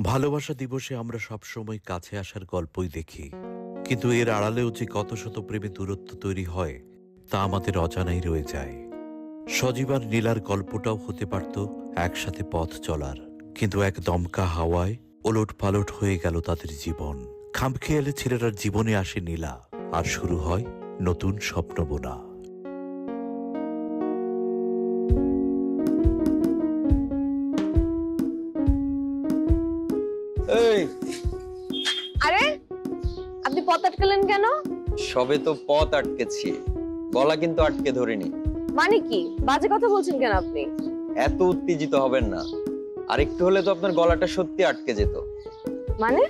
ভালোবাসা দিবসে আমরা সবসময় কাছে আসার গল্পই দেখি। কিন্তু এর আড়ালেও যে কত শত প্রেমে দূরত্ব তৈরি হয়, তা আমাদের অজানাই রয়ে যায়। সজীবার নীলার গল্পটাও হতে পারত একসাথে পথ চলার। কিন্তু এক দমকা হাওয়ায় ওলট পালট হয়ে গেল তাদের জীবন। খামখেয়ালে ছেলেটার জীবনে আসে নীলা, আর শুরু হয় নতুন স্বপ্ন আটকালেন কেন? সবে তো পথ আটকেছি গলা কিন্তু আটকে ধরিনি। মানে কি? বাজে কথা বলছেন কেন আপনি? এত উত্তেজিত হবেন না। আর একটু হলে তো আপনার গলাটা সত্যি আটকে যেত। মানে?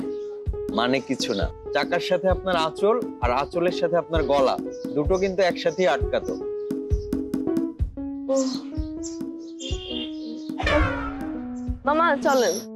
মানে কিছু না। চাকার সাথে আপনার আঁচল আর আঁচলের সাথে আপনার গলা দুটো কিন্তু একসাথেই আটকাতো। মামা চলেন।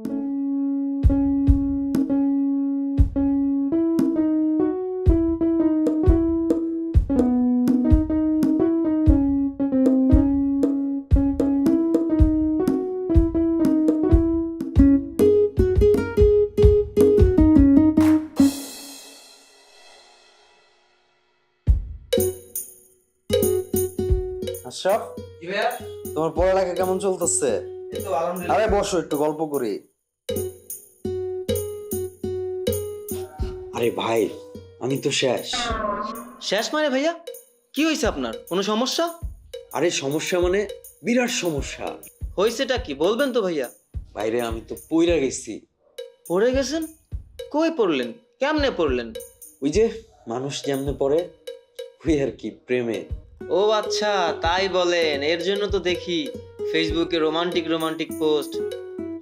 আশরাফ তোমার পড়ালেখা কেমন চলতেছে? আরে বসো একটু গল্প করি। আরে ভাই আমি তো শেষ। শেষ মানে ভাইয়া? কি হয়েছে আপনার? কোনো সমস্যা? আরে সমস্যা মানে বিরাট সমস্যা। হয়েছেটা কি? বলবেন তো ভাইয়া। বাইরে আমি তো পইরা গেছি। পড়ে গেছেন? কই পড়লেন? কেমনে পড়লেন? ওই যে মানুষ যেমনে পড়ে ওই আর কি প্রেমে। ও আচ্ছা তাই বলেন। এর জন্য তো দেখি ফেসবুকে রোমান্টিক রোমান্টিক পোস্ট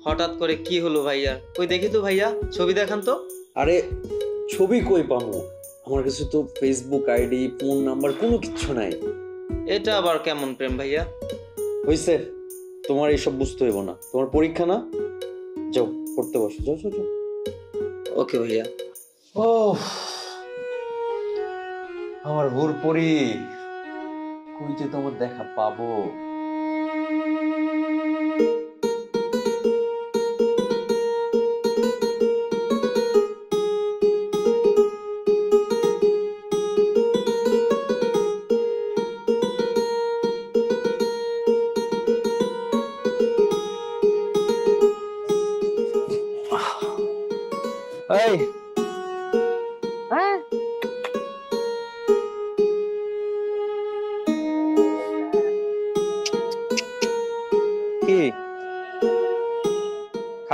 হঠাৎ করে কি হলো ভাইয়া? কই দেখি তো ভাইয়া ছবি দেখান তো। আরে ছবি কই পামু আমার কাছে তো ফেসবুক আইডি ফোন নাম্বার কোনো কিচ্ছু নাই। এটা আবার কেমন প্রেম ভাইয়া? হইছে তোমার এইসব বুঝতে হইব না। তোমার পরীক্ষা না? যাও পড়তে বসো। যাও যাও যাও। ওকে ভাইয়া। ও আমার হুর পরি কই যে তোমার দেখা পাবো।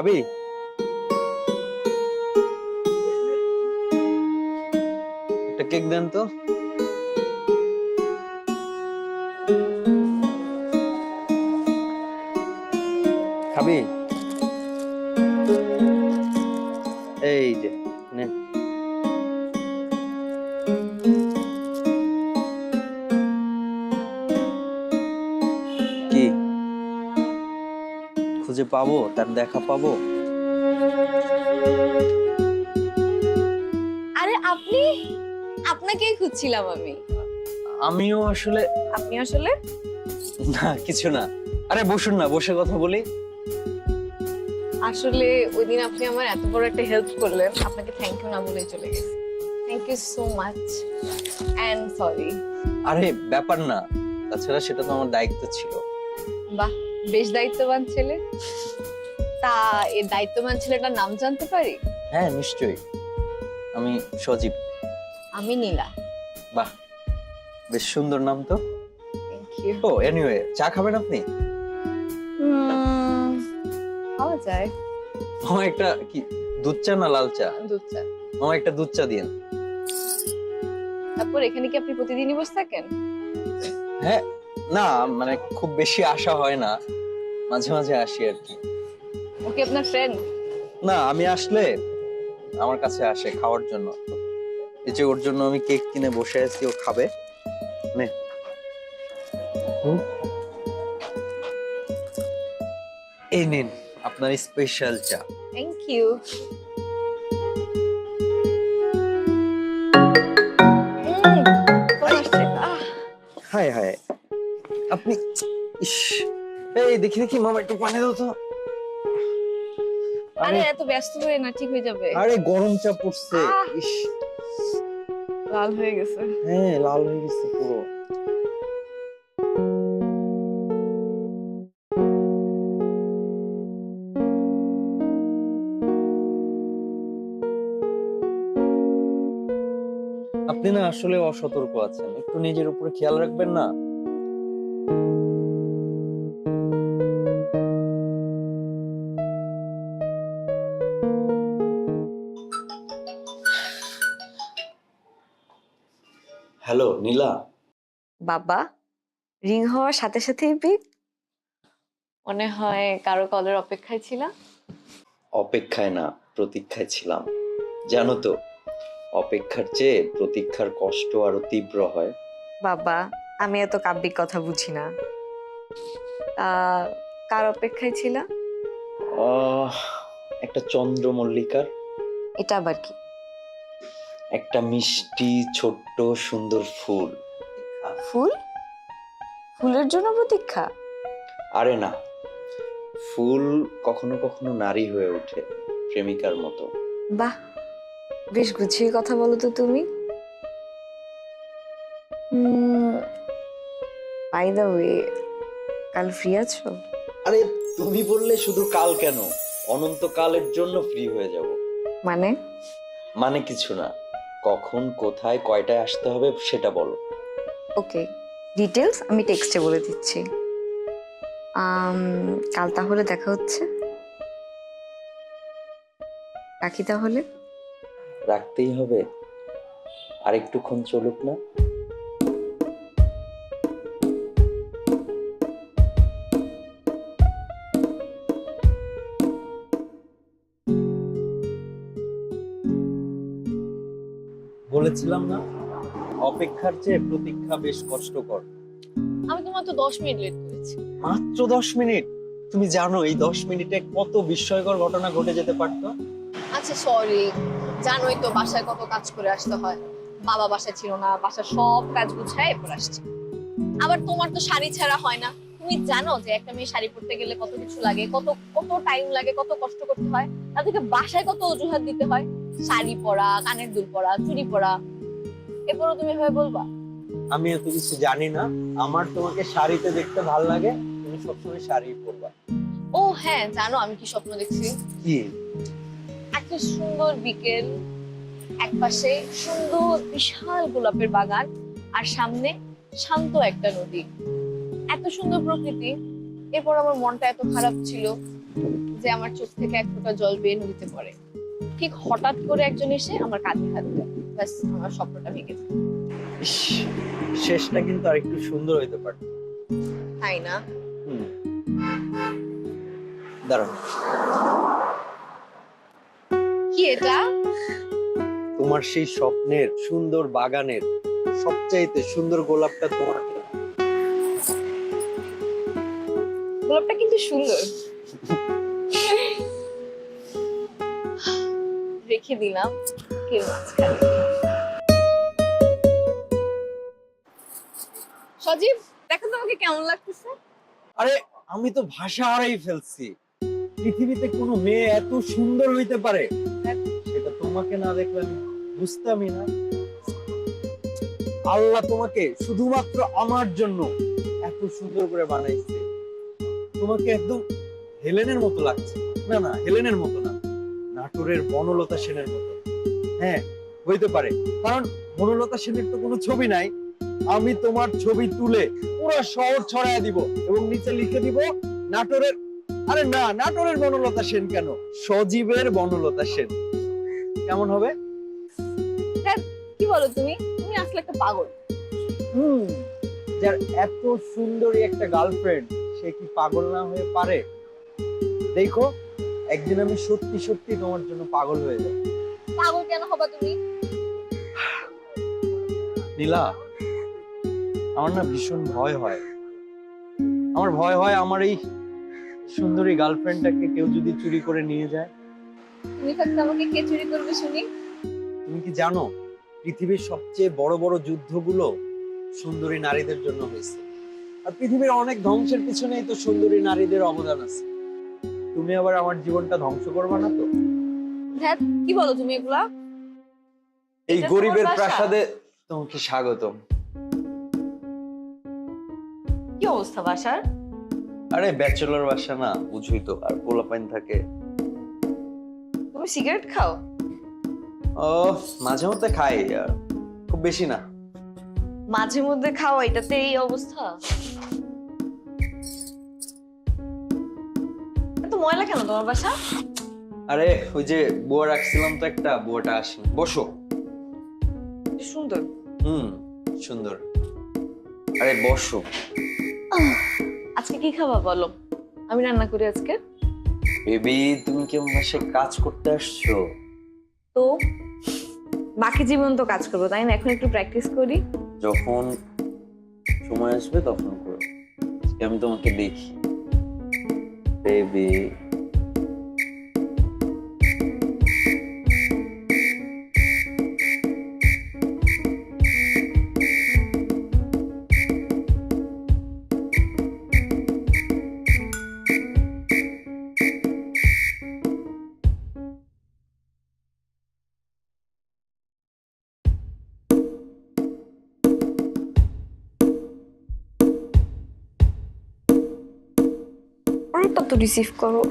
খাবি একটা কেক দেন তো। খাবি? এই যে। পাবো তার দেখা পাবো। আরে আপনি? আপনাকেই খুঁজছিলাম আমি। আমিও আসলে আপনি আসলে? না কিছু না। আরে বসুন না বসে কথা বলি। আসলে ওই দিন আপনি আমার এত বড় একটা হেল্প করলেন আপনাকে থ্যাংক ইউ না বলে চলে গেছি। Thank you so much and sorry আরে ব্যাপার না। তাছাড়া সেটা তো আমার দায়িত্ব ছিল। বাহ। বেশ দায়িত্ববান ছেলে। তা এই দায়িত্ববান ছেলেটার নাম জানতে পারি? হ্যাঁ নিশ্চয়ই। আমি সজীব। আমি নীলা। বাহ বেশ সুন্দর নাম তো। ও এনিওয়ে চা খাবেন আপনি? পাওয়া যায়। আমার একটা কি দুধ চা না লাল চা? দুধ চা। আমার একটা দুধ চা দিন তারপর এখানে কি আপনি প্রতিদিনই বসে থাকেন? হ্যাঁ না মানে খুব বেশি আশা হয় না। মাঝে মাঝে আসি আর কি। ওকে আপনার ফ্রেন্ড না আমি আসলে আমার কাছে আসে খাওয়ার জন্য। এই যে ওর জন্য আমি কেক কিনে বসে আছি ও খাবে। নে। এই নিন আপনার স্পেশাল চা। থ্যাংক ইউ এই দেখি দেখি মামা একটু পানি দাও তো। আরে এত ব্যস্ত হয়ে না ঠিক হয়ে যাবে। আরে গরম চা পড়ছে। ইস। লাল হয়ে গেছে। হ্যাঁ লাল হয়ে গেছে পুরো। আপনি না আসলে অসতর্ক আছেন। একটু নিজের উপরে খেয়াল রাখবেন না। নীলা বাবা রিং হওয়ার সাথে সাথেই মনে হয় কারও কলের অপেক্ষায় ছিলাম। অপেক্ষায় না প্রতীক্ষায় ছিলাম। জানো তো অপেক্ষার চেয়ে প্রতীক্ষার কষ্ট আরও তীব্র হয়। বাবা আমি এত কাব্যিক কথা বুঝি না। আহ, কার অপেক্ষায় ছিলাম? আহ, একটা চন্দ্রমল্লিকার। এটা আবার কি? একটা মিষ্টি ছোট্ট সুন্দর ফুল। ফুল? ফুলের জন্য প্রতীক্ষা? আরে না। ফুল কখনো কখনো নারী হয়ে ওঠে প্রেমিকার মতো। বাহ! বেশ গুছিয়ে কথা বলো তো তুমি। বাই দ্য ওয়ে কাল ফ্রি আছো? আরে তুমি বললে শুধু কাল কেন? অনন্তকালের জন্য ফ্রি হয়ে যাব। মানে? মানে কিছু না। কখন কোথায় কয়টায় আসতে হবে সেটা বলো। ওকে ডিটেলস আমি টেক্সটে বলে দিচ্ছি। আম, কাল তাহলে দেখা হচ্ছে। রাখি তাহলে। রাখতেই হবে। আর একটুক্ষণ চলুক না। বলেছিলাম না। অপেক্ষার চেয়ে প্রতীক্ষা বেশ কষ্টকর। আমি তো মাত্র দশ মিনিট লেট করেছি। মাত্র দশ মিনিট? তুমি জানো এই দশ মিনিটে কত বিস্ময়কর ঘটনা ঘটে যেতে পারতো? আচ্ছা সরি জানোই তো বাসায় কত কাজ করে আসতে হয়। বাবা বাসায় ছিল না বাসার সব কাজ গুছায় এরপর আসছে। আবার তোমার তো শাড়ি ছাড়া হয় না। তুমি জানো যে একটা মেয়ে শাড়ি পরতে গেলে কত কিছু লাগে কত কত টাইম লাগে কত কষ্ট করতে হয়। তাদেরকে বাসায় কত অজুহাত দিতে হয়। শাড়ি পরা কানের দুল পরা চুড়ি পরা। এরপরও তুমি এভাবে বলবা? আমি এত কিছু জানি না। আমার তোমাকে শাড়িতে দেখতে ভালো লাগে তুমি সবসময় শাড়ি পরবা। ও হ্যাঁ জানো আমি কি স্বপ্ন দেখছি। কি? একটা সুন্দর বিকেল একপাশে সুন্দর বিশাল গোলাপের বাগান আর সামনে শান্ত একটা নদী। এত সুন্দর প্রকৃতি। এরপর আমার মনটা এত খারাপ ছিল যে আমার চোখ থেকে এক ফোঁটা জল বেয়ে নদীতে পড়ে ঠিক হঠাৎ করে একজন এসে আমার কাঁধে হাত দেয় ব্যাস আমার স্বপ্নটা ভেঙে যায় শেষটা কিন্তু আর একটু সুন্দর হইতে পারত। তাই না। দাঁড়াও। কি এটা? তোমার সেই স্বপ্নের সুন্দর বাগানের সবচাইতে সুন্দর গোলাপটা তোমার। গোলাপটা কিন্তু সুন্দর। রেখে দিলাম। মাঝখানে সজীব, দেখো তো আমাকে কেমন লাগতেছে? আরে, আমি তো ভাষা হারাই ফেলছি। পৃথিবীতে কোনো মেয়ে এত সুন্দর হইতে পারে? সেটা তোমাকে না দেখলে আমি বুঝতামই না। আল্লাহ তোমাকে শুধুমাত্র আমার জন্য এত সুন্দর করে বানাইছে। তোমাকে একদম হেলেনের মতো লাগছে। না না, হেলেনের মতো না। নাটোরের বনলতা সেনের মতো। হ্যাঁ হইতে পারে। কারণ বনলতা সেনের তো কোনো ছবি নাই। আমি তোমার ছবি তুলে পুরো শহর ছড়ায় দিব এবং নিচে লিখে দিব নাটোরের আরে না নাটোরের বনলতা সেন কেন? সজীবের বনলতা সেন। কেমন হবে? কি বলো তুমি? তুমি আসলে একটা পাগল। হুম যার এত সুন্দরী একটা গার্লফ্রেন্ড সে কি পাগল না হয়ে পারে? দেখো। একদিন আমি সত্যি সত্যি তোমার জন্য পাগল হয়ে যাব পাগল কেন হবা তুমি? নীলা আমার না ভীষণ ভয় হয়। আমার ভয় হয় আমার এই সুন্দরী গার্লফ্রেন্ডটাকে কেউ যদি চুরি করে নিয়ে যায়। তুমি থাকতে আমাকে কে চুরি করবে শুনি? তুমি কি জানো পৃথিবীর সবচেয়ে বড় বড় যুদ্ধগুলো সুন্দরী নারীদের জন্য হয়েছে। আর পৃথিবীর অনেক ধ্বংসের পিছনেই তো সুন্দরী নারীদের অবদান আছে। তুমি আবার আমার জীবনটা ধ্বংস করবে না তো? ধ্যাত কি বলো তুমি এগুলা? এই এটা গরিবের তোমার বাসা? প্রাসাদে তোমাকে স্বাগতম। কি অবস্থা বাসার? আরে ব্যাচেলর বাসা না বুঝুই তো আর পোলাপাইন থাকে। তুমি সিগারেট খাও? ও মাঝে মধ্যে খাই আর খুব বেশি না। মাঝে মধ্যে খাও এটাতে এই অবস্থা? ময়লা কেন তোমার বাসা? আরে ওই যে বুয়া রাখছিলাম তো একটা বুয়াটা আসেনি। বসো। সুন্দর। হুম সুন্দর। আরে বসো। আজকে কি খাবা বলো? আমি রান্না করি আজকে। বেবি তুমি কি আমার বাসায় কাজ করতে আসছো? তো? বাকি জীবন তো কাজ করব তাই না? এখন একটু প্র্যাকটিস করি। যখন সময় আসবে তখন করো আমি তোমাকে দেখি। বেবি তো রিসিভ করো।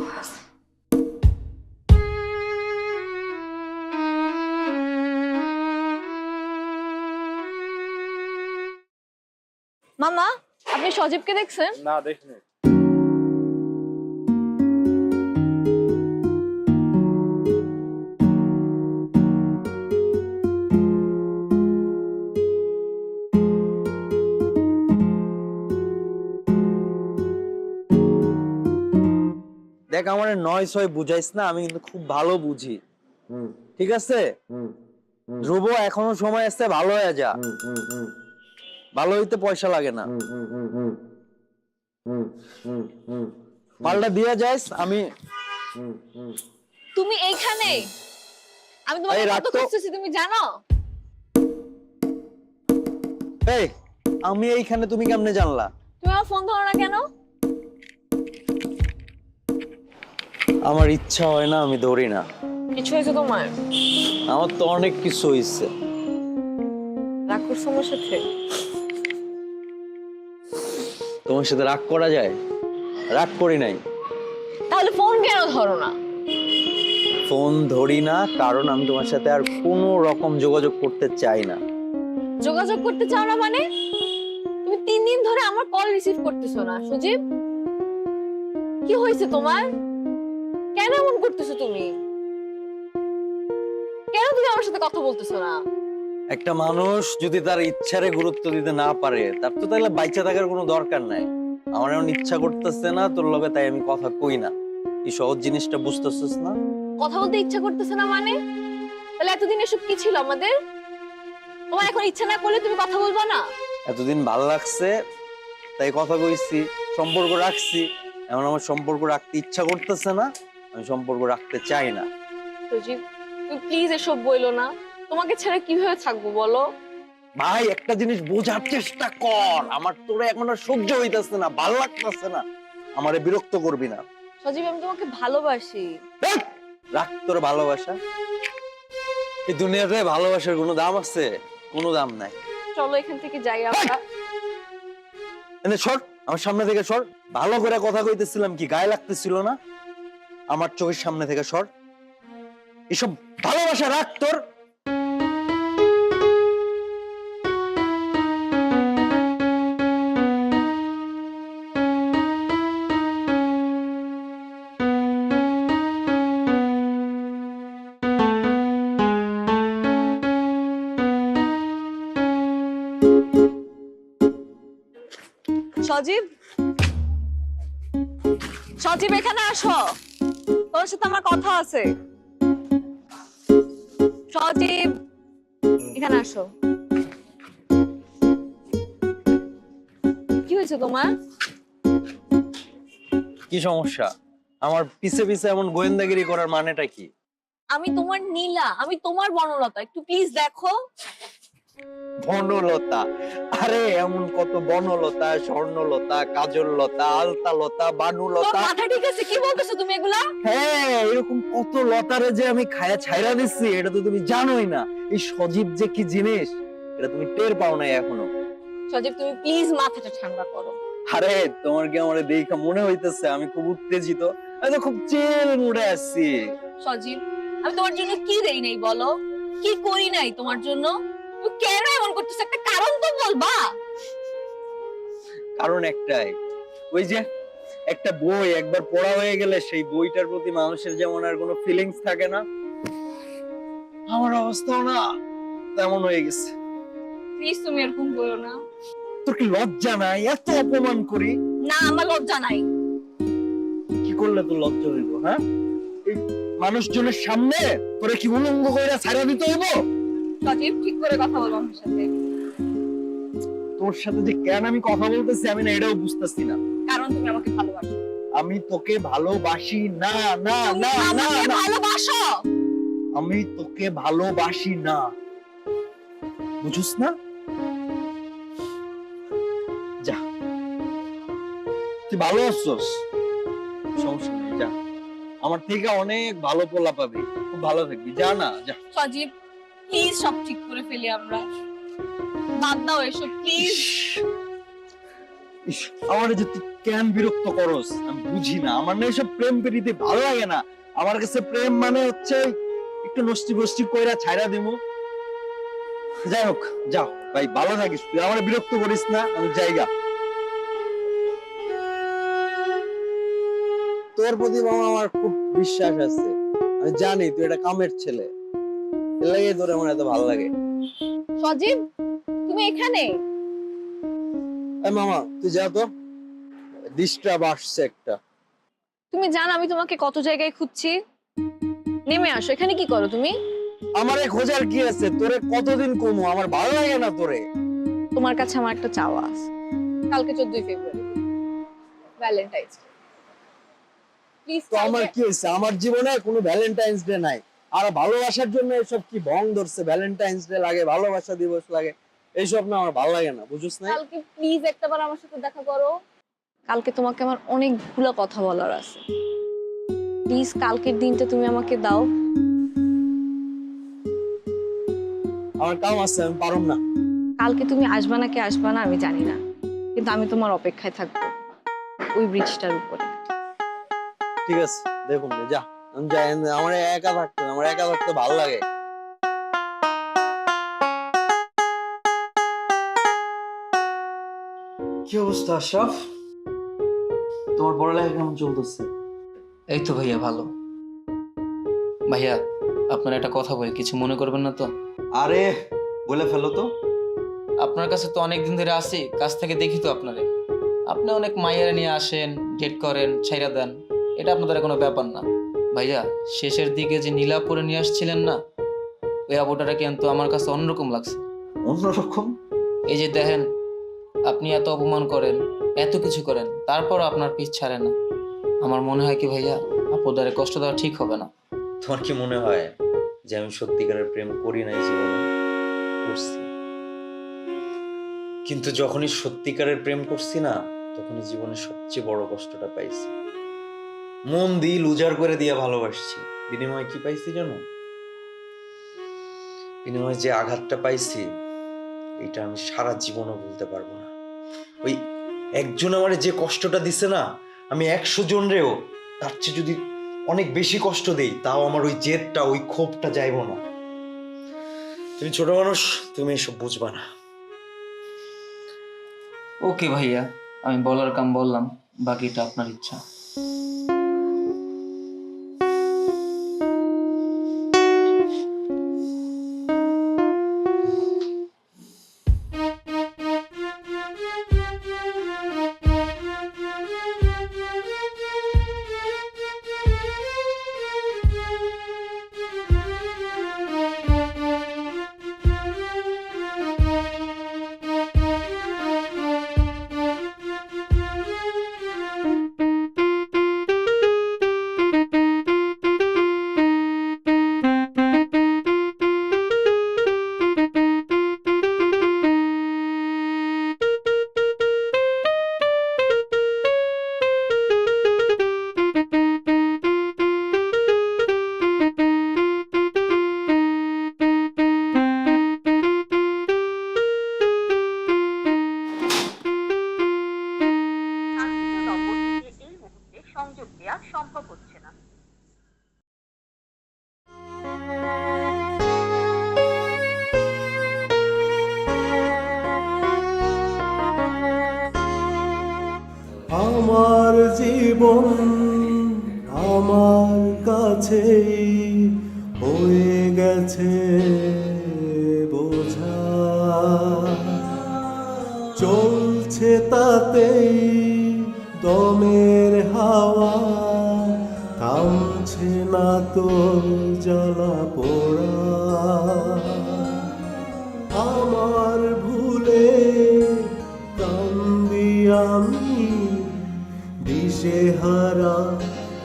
মামা আপনি সজীবকে দেখছেন? না দেখিনি। দেখ আমার নয় ছয় বুঝাইস না আমি কিন্তু খুব ভালো বুঝি। ঠিক আছে? ধ্রুব এখনও সময় আছে ভালো হয়ে যা। ভালো হইতে পয়সা লাগে না। মালটা দিয়ে যাইস আমি তুমি এইখানে! আমি তোমাকে কত খুঁজতেছি তুমি জানো? এই আমি এইখানে তুমি কেমনে জানলা? তুমি আমার ফোন ধরো না কেন? আমার ইচ্ছা হয় না আমি ধরি না। কিছু হয়েছে তোমার? আমার তো অনেক কিছু হইছে। রাগ করছ আমার সাথে? তোমার সাথে রাগ করা যায়? রাগ করি নাই। তাহলে ফোন কেন ধরো না? ফোন ধরি না কারণ আমি তোমার সাথে আর কোনো রকম যোগাযোগ করতে চাই না। যোগাযোগ করতে চাও না মানে? তুমি তিন দিন ধরে আমার কল রিসিভ করতেছো না সুজিব কি হয়েছে তোমার? কেন এমন করতেছো তুমি? কেন তুমি আমার সাথে কথা বলতেছো না? একটা মানুষ যদি তার ইচ্ছারে গুরুত্ব দিতে না পারে তার তো তাহলে বাইচা থাকার কোনো দরকার নাই। আমার এমন ইচ্ছা করতেছে না তোর লগে তাই আমি কথা কই না। এই সহজ জিনিসটা বুঝতেছিস না? কথা বলতে ইচ্ছা করতেছে না মানে? তাহলে এতদিন এসব কি ছিল আমাদের? তোমার এখন ইচ্ছা না করলে তুমি কথা বলবা না? এতদিন ভালো লাগছে তাই কথা কইছি সম্পর্ক রাখছি। এমন আমার সম্পর্ক রাখতে ইচ্ছা করতেছে না আমি সম্পর্ক রাখতে চাই না। সুজিব তুমি প্লিজ এসব বইলো না। তোমাকে ছেড়ে কীভাবে থাকব বলো? ভাই একটা জিনিস বোঝার চেষ্টা কর। আমার তোরে এখন আর সহ্য হইতাছে না ভালো লাগতেছে না। আমারে বিরক্ত করবি না। সজীব আমি তোমাকে ভালোবাসি। রাখ তোর ভালোবাসা। এই দুনিয়াতে ভালোবাসার কোনো দাম আছে? কোনো দাম নাই। চলো এখান থেকে যাই আমরা। এনে সর আমার সামনে থেকে সর। ভালো করে কথা কইতেছিলাম কি গায়ে লাগতেছিল না? আমার চোখের সামনে থেকে সর। এসব ভালোবাসা রাখ তোর। সজীব? সজীব এখানে আসো। তোর সাথে আমার কথা আছে। সজীব এখানে আসো। কি হয়েছে তোমার? কি সমস্যা? আমার পিছে পিছে এমন গোয়েন্দাগিরি করার মানেটা কি? আমি তোমার নীলা আমি তোমার বনলতা একটু প্লিজ দেখো। বনলতা। আরে এমন কত বনলতা স্বর্ণলতা কাজললতা আলতালতা বানুলতা। মাথা ঠিক আছে? কি বলতেছো তুমি এগুলা? হ্যাঁ এরকম কত লতারে যে আমি খায়া ছাইরা দিচ্ছি এটা তো তুমি জানোই না। এই সজীব যে কি জিনিস এটা তুমি টের পাও নাই এখনও। সজীব তুমি প্লিজ মাথাটা ঠান্ডা করো। আরে তোমার কি আমার দেখা মনে হইতেছে? আমি খুব উত্তেজিত। আমি তো খুব চিল মুডে আসছি সজীব আমি তোমার জন্য কি দেই নাই বলো? কি করি নাই তোমার জন্য? কেন এমন করতেছো? একটা কারণ তো বলবা। কারণ একটাই। ওই যে একটা বই একবার পড়া হয়ে গেলে সেই বইটার প্রতি মানুষের যেমন আর কোনো ফিলিংস থাকে না আমার অবস্থাও না তেমন হয়ে গেছে। প্লিজ তুমি এরকম করো না। তোর কি লজ্জা নাই? এত অপমান করি। না আমার লজ্জা নাই। কি করলে তোর লজ্জা হইব হ্যাঁ? মানুষজনের সামনে তোরে কি উলঙ্গ কইরা ছাড়া দিতে হইব? সজীব ঠিক করে কথা বলো আমার সাথে। তোর সাথে যে কেন আমি কথা বলতেছি আমি না এটাও বুঝতেছি না। কারণ তুমি আমাকে ভালোবাসো। আমি তোকে ভালোবাসি না না না না। ভালোবাসো। আমি তোকে ভালোবাসি না। বুঝুস না? যা। তুই ভালো আছিস? সমস্যা নেই যা। আমার থেকে অনেক ভালো পোলা পাবি খুব ভালো থাকবি। যা না যা। সজীব প্লিজ সব ঠিক করে ফেলি আমরা। বাদ দাও এসব প্লিজ আমার যে তুই কেন বিরক্ত করস আমি বুঝি না। আমার না এসব প্রেম প্রীতি ভালো লাগে না। আমার কাছে প্রেম মানে হচ্ছে একটু নষ্টি বষ্টি কইরা ছাইরা দিমু। যাই হোক যাও। ভাই ভালো থাকিস। তুই আমার বিরক্ত করিস না আমি জায়গা তোর প্রতি মামা আমার খুব বিশ্বাস আছে। আমি জানি তুই এটা কামের ছেলে। এর লাগে তোর আমার এত ভালো লাগে। সজীব তুমি এখানে? এই মামা তুই যা তো। ডিস্টার্ব আসছে একটা। তুমি জানো আমি তোমাকে কত জায়গায় খুঁজছি। নেমে আসো এখানে কি করো তুমি? আমারে খোঁজার কি আছে? তোরে কতদিন কমু? আমার ভালো লাগে না তোরে। তোমার কাছে আমার একটা চাওয়া আছে। কালকে চোদ্দই ফেব্রুয়ারি। ভ্যালেন্টাইন্স প্লিজ তো আমার কি হয়েছে? আমার জীবনে কোনো ভ্যালেন্টাইন্স ডে নাই। আর ভালোবাসার জন্য এসব কি ভং ধরছে? ভ্যালেন্টাইন্স ডে লাগে ভালোবাসা দিবস লাগে এইসব না আমার ভালো লাগে না বুঝছ না কালকে প্লিজ একটাবার আমার সাথে দেখা করো। কালকে তোমাকে আমার অনেকগুলো কথা বলার আছে। প্লিজ কালকের দিনটা তুমি আমাকে দাও। আমার কাম আছে আমি পারুম না। কালকে তুমি আসবা নাকি আসবা না আমি জানি না। কিন্তু আমি তোমার অপেক্ষায় থাকব ওই ব্রিজটার উপরে। ঠিক আছে দেখুন যা। আমি যাই আমার একা থাকতে আমার একা থাকতে ভালো লাগে। কি অবস্থা আশরাফ? তোমার পড়ালেখা কেমন চলতেছে? এই তো ভাইয়া ভালো। ভাইয়া আপনার একটা কথা বলি কিছু মনে করবেন না তো? আরে বলে ফেলো তো। আপনার কাছে তো অনেক দিন ধরে আসি কাছ থেকে দেখি তো আপনারে। আপনি অনেক মাইয়ারা নিয়ে আসেন ডেট করেন ছাইরা দেন এটা আপনাদের কোনো ব্যাপার না। ভাইয়া শেষের দিকে যে নীলাপুরে নিয়ে আসছিলেন না ওই আবুটাটা কিন্তু আমার কাছে অন্যরকম লাগছে। অন্যরকম? এই যে দেখেন আপনি এত অপমান করেন এত কিছু করেন তারপর আপনার পিছ ছাড়ে না। আমার মনে হয় কি ভাইয়া আপনাদের কষ্ট দেওয়া ঠিক হবে না। তোমার কি মনে হয় যে আমি সত্যিকারের প্রেম করি নাই জীবনে? করছি। কিন্তু যখনই সত্যিকারের প্রেম করছি না তখনই জীবনের সবচেয়ে বড় কষ্টটা পাইছি। মন দিল উজাড় করে দিয়ে ভালোবাসছি। বিনিময়ে কি পাইছি জানো? বিনিময়ে যে আঘাতটা পাইছি, এটা আমি সারা জীবনও ভুলতে পারব না। ওই একজন আমার যে কষ্টটা দিছে না, আমি একশো জন রেও তার চেয়ে যদি অনেক বেশি কষ্ট দেই, তাও আমার ওই জেদটা, ওই ক্ষোভটা যাইব না। তুমি ছোট মানুষ, তুমি এসব বুঝবা না। ওকে ভাইয়া, আমি বলার কাম বললাম, বাকিটা আপনার ইচ্ছা। যোগ দেওয়া সম্ভব হচ্ছে।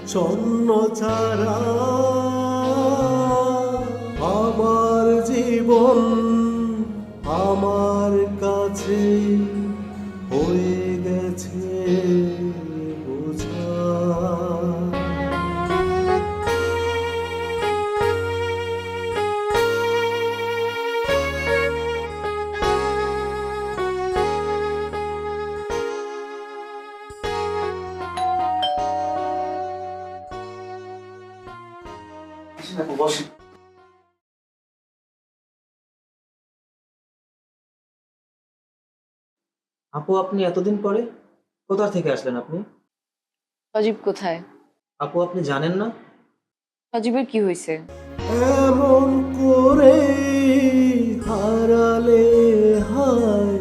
ছন্ন ছাড়া আমার জীবন আমার কাছে আপু আপনি এতদিন পরে কোথা থেকে আসলেন আপনি? সজীব কোথায়? আপু আপনি জানেন না? সজীবের কি হয়েছে? এমন করে হারালে হায়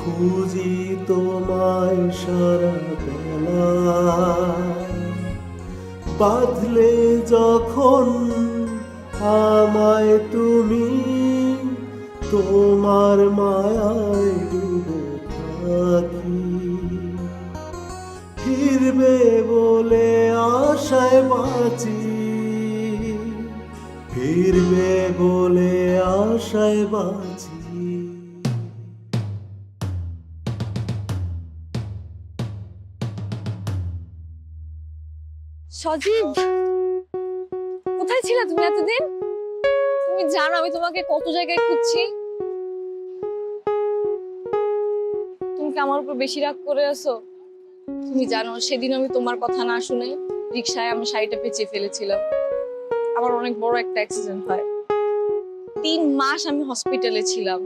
খুঁজি তোমায় সারা বেলা। বাঁধলে যখন আমায় তুমি তোমার মায়ায় থাকি ফিরবে বলে আশায় বাঁচি। ফিরবে বলে আশায় বাঁচি। সজীব, কোথায় ছিলে তুমি এতদিন? তুমি জানো আমি তোমাকে কত জায়গায় খুঁজছি। তুমি কি আমার উপর বেশি রাগ করে আছো? তুমি জানো, সেদিন আমি তোমার কথা না শুনে রিক্সায় আমি শাড়িটা পেঁচিয়ে ফেলেছিলাম। আমার অনেক বড় একটা অ্যাক্সিডেন্ট হয়। তিন মাস আমি হসপিটালে ছিলাম।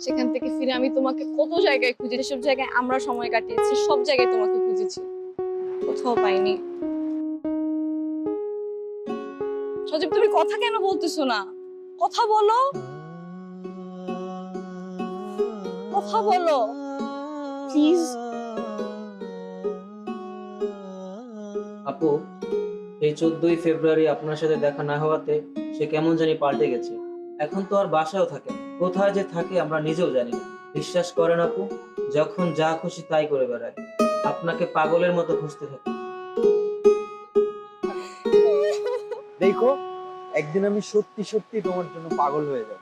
সেখান থেকে ফিরে আমি তোমাকে কত জায়গায় খুঁজে সব জায়গায় আমরা সময় কাটিয়েছি, সব জায়গায় তোমাকে খুঁজেছি। কোথাও পাইনি। সজীব, তুমি কথা কেন বলতেছো না? কথা বলো। কথা বলো। প্লিজ আপু এই চোদ্দই ফেব্রুয়ারি আপনার সাথে দেখা না হওয়াতে সে কেমন জানি পাল্টে গেছে। এখন তো আর বাসাও থাকে কোথায় যে থাকে আমরা নিজেও জানি না। বিশ্বাস করেন আপু যখন যা খুশি তাই করে বেড়ায়। আপনাকে পাগলের মতো খুঁজতে থাকে। দেখো একদিন আমি সত্যি সত্যি তোমার জন্য পাগল হয়ে যাব।